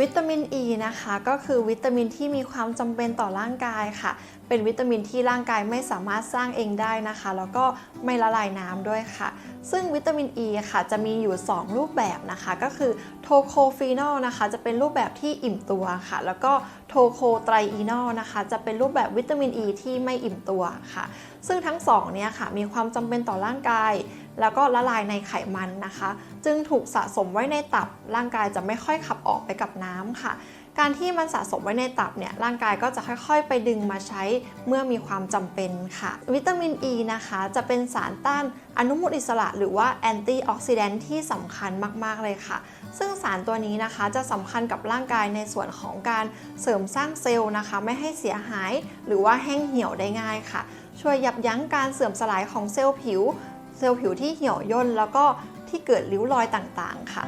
วิตามินอ e ีนะคะก็คือวิตามินที่มีความจำเป็นต่อร่างกายค่ะ เป็นวิตามินที่ร่างกายไม่สามารถสร้างเองได้นะคะ แล้วก็ไม่ละลายน้ำด้วยค่ะ ซึ่งวิตามินอ e ีค่ะจะมีอยู่ 2 รูปแบบนะคะ ก็คือโทโคฟีนอลนะคะ จะเป็นรูปแบบที่อิ่มตัวค่ะ แล้วก็โทโคไตรอีนอลนะคะ จะเป็นรูปแบบวิตามินอ e ีที่ไม่อิ่มตัวค่ะ ซึ่งทั้งสองเนี่ยค่ะมีความจำเป็นต่อร่างกาย แล้วก็ละลายในไขมันนะคะ จึงถูกสะสมไว้ในตับร่างกายจะไม่ค่อยขับออกไปกับน้ำค่ะ การที่มันสะสมไว้ในตับเนี่ยร่างกายก็จะค่อยๆ ไปดึงมาใช้เมื่อมีความจำเป็นค่ะ วิตามินอ e ีนะคะจะเป็นสารต้านอนุมูลอิสระหรือว่าแอนตี้ออกซิแดนท์ที่สำคัญมากๆเลยค่ะ ซึ่งสารตัวนี้นะคะจะสำคัญกับร่างกายในส่วนของการเสริมสร้างเซลล์นะคะ ไม่ให้เสียหาย หรือว่าแห้งเหี่ยวได้ง่ายค่ะ ช่วยยับยั้งการเสื่อมสลายของเซลล์ผิว เซลล์ผิวที่เหี่ยวย่นแล้วก็ที่เกิดริ้วรอยต่างๆ ค่ะ